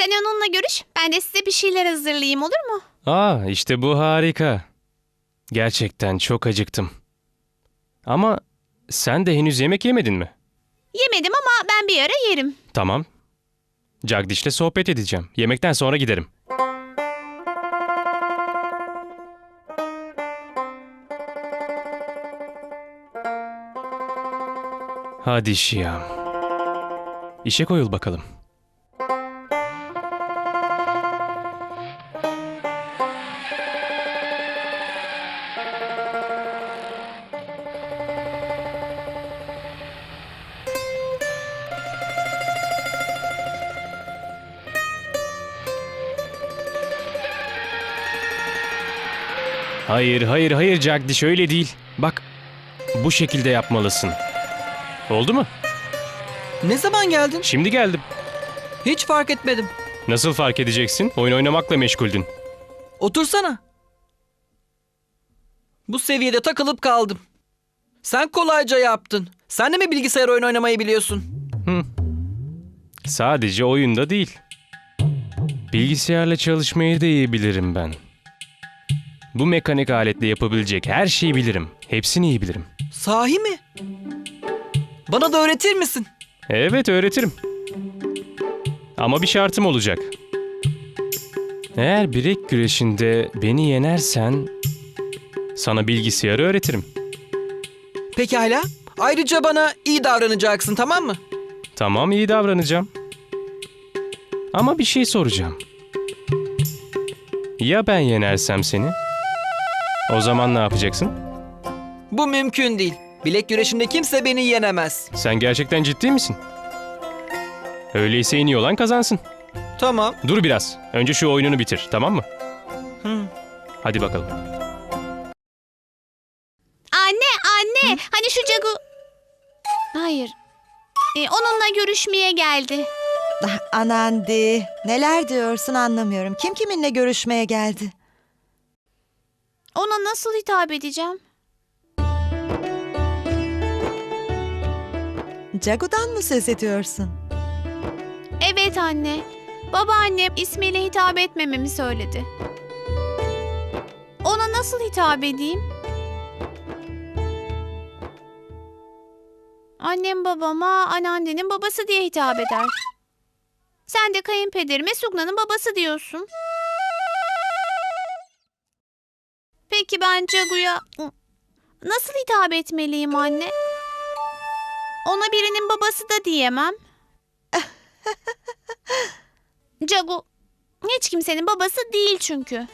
Sen onunla görüş, ben de size bir şeyler hazırlayayım olur mu? Aa işte bu harika. Gerçekten çok acıktım. Ama sen de henüz yemek yemedin mi? Yemedim ama ben bir ara yerim. Tamam. Jagdish'le sohbet edeceğim. Yemekten sonra giderim. Hadi Şiyam. İşe koyul bakalım. Hayır, hayır, hayır Jagdish öyle değil. Bak, bu şekilde yapmalısın. Oldu mu? Ne zaman geldin? Şimdi geldim. Hiç fark etmedim. Nasıl fark edeceksin? Oyun oynamakla meşguldün. Otursana. Bu seviyede takılıp kaldım. Sen kolayca yaptın. Sen de mi bilgisayar oyun oynamayı biliyorsun? Sadece oyunda değil. Bilgisayarla çalışmayı da iyi bilirim ben. Bu mekanik aletle yapabilecek her şeyi bilirim. Hepsini iyi bilirim. Sahi mi? Bana da öğretir misin? Evet öğretirim. Ama bir şartım olacak. Eğer bilek güreşinde beni yenersen sana bilgisayarı öğretirim. Pekala. Ayrıca bana iyi davranacaksın tamam mı? Tamam iyi davranacağım. Ama bir şey soracağım. Ya ben yenersem seni? O zaman ne yapacaksın? Bu mümkün değil. Bilek güreşinde kimse beni yenemez. Sen gerçekten ciddi misin? Öyleyse en iyi olan kazansın. Tamam. Dur biraz. Önce şu oyununu bitir, tamam mı? Hı. Hadi bakalım. Anne, anne, hani şu Cagu... Hayır, Ee, onunla görüşmeye geldi. Ah, Anandi, neler diyorsun anlamıyorum. Kim kiminle görüşmeye geldi? Ona nasıl hitap edeceğim? Cagu'dan mı söz ediyorsun? Evet anne, babaannem ismiyle hitap etmememi söyledi. Ona nasıl hitap edeyim? Annem babama anneannenin babası diye hitap eder. Sen de kayınpederime Sugna'nın babası diyorsun. Peki ben Cagu'ya nasıl hitap etmeliyim anne? Ona birinin babası da diyemem. Cagu hiç kimsenin babası değil çünkü.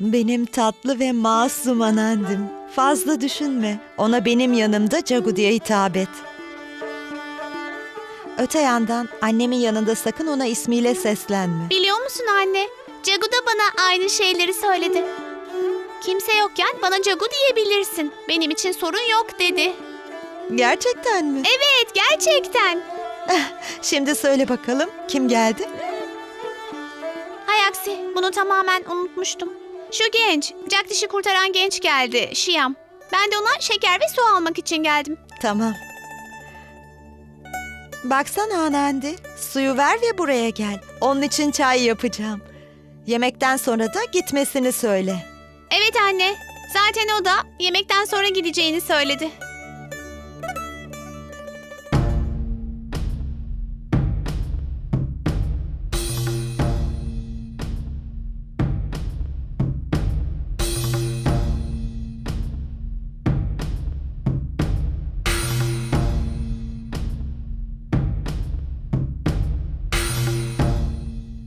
Benim tatlı ve masum Anandim. Fazla düşünme. Ona benim yanımda Cagu diye hitap et. Öte yandan annemin yanında sakın ona ismiyle seslenme. Biliyor musun anne? Cagu da bana aynı şeyleri söyledi. Kimse yokken bana Cagu diyebilirsin. Benim için sorun yok dedi. Gerçekten mi? Evet gerçekten. Şimdi söyle bakalım kim geldi? Hay aksi bunu tamamen unutmuştum. Şu genç, Jagdish'i kurtaran genç geldi, Şiyam. Ben de ona şeker ve su almak için geldim. Tamam. Baksana Anandi, suyu ver ve buraya gel. Onun için çay yapacağım. Yemekten sonra da gitmesini söyle. Evet anne, zaten o da yemekten sonra gideceğini söyledi.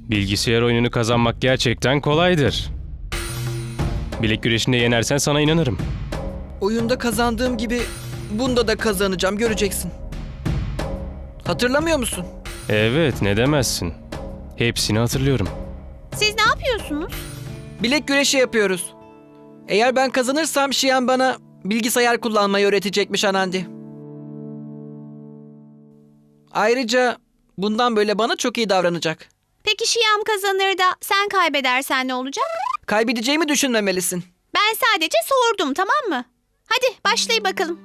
Bilgisayar oyununu kazanmak gerçekten kolaydır. Bilek güreşinde yenersen sana inanırım. Oyunda kazandığım gibi bunda da kazanacağım göreceksin. Hatırlamıyor musun? Evet, ne demezsin. Hepsini hatırlıyorum. Siz ne yapıyorsunuz? Bilek güreşi yapıyoruz. Eğer ben kazanırsam Şiyan bana bilgisayar kullanmayı öğretecekmiş Anandi. Ayrıca bundan böyle bana çok iyi davranacak. Peki Şiyam kazanır da sen kaybedersen ne olacak? Kaybedeceğimi düşünmemelisin. Ben sadece sordum tamam mı? Hadi başlayın bakalım.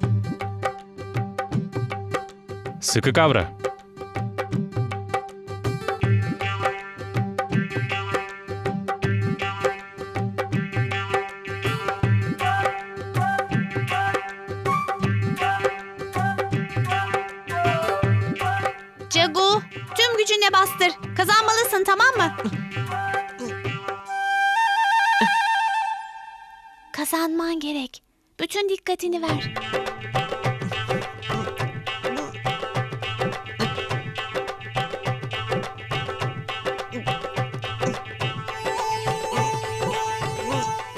Sıkı kavra. Gücünle bastır. Kazanmalısın tamam mı? Kazanman gerek. Bütün dikkatini ver.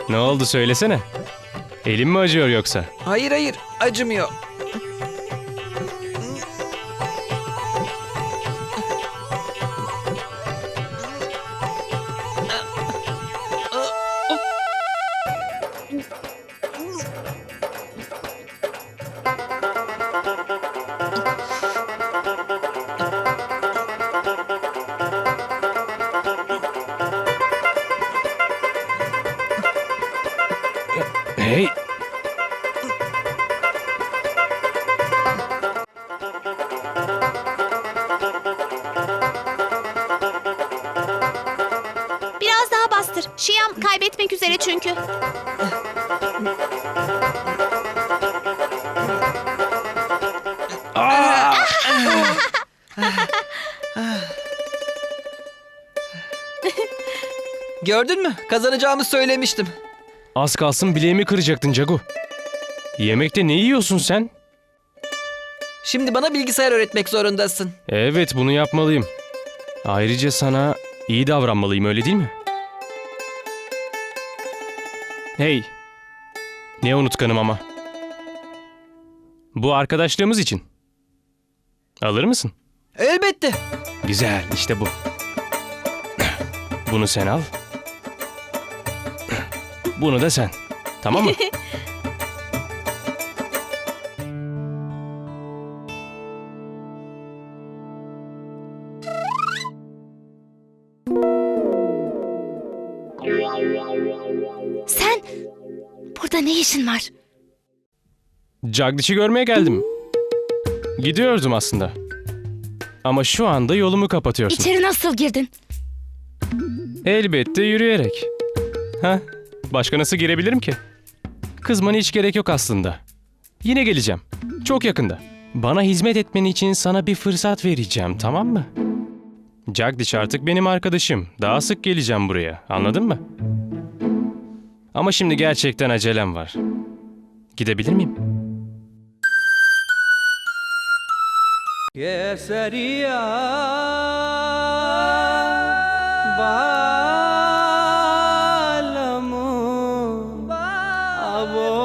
Ne oldu söylesene. Elim mi acıyor yoksa? Hayır hayır acımıyor. Hey! Gördün mü? Kazanacağımı söylemiştim. Az kalsın bileğimi kıracaktın Cagu. Yemekte ne yiyorsun sen? Şimdi bana bilgisayar öğretmek zorundasın. Evet bunu yapmalıyım. Ayrıca sana iyi davranmalıyım öyle değil mi? Hey. Ne unutkanım ama. Bu arkadaşlığımız için. Alır mısın? Elbette. Güzel işte bu. Bunu sen al. Bunu da sen. Tamam mı? işin var? Jagdish'i görmeye geldim. Gidiyordum aslında. Ama şu anda yolumu kapatıyorsun. İçeri nasıl girdin? Elbette yürüyerek. Ha? Başka nasıl girebilirim ki? Kızmana hiç gerek yok aslında. Yine geleceğim. Çok yakında. Bana hizmet etmen için sana bir fırsat vereceğim, tamam mı? Jagdish artık benim arkadaşım. Daha sık geleceğim buraya. Anladın mı? Ama şimdi gerçekten acelem var. Gidebilir miyim? Keseriya Bağ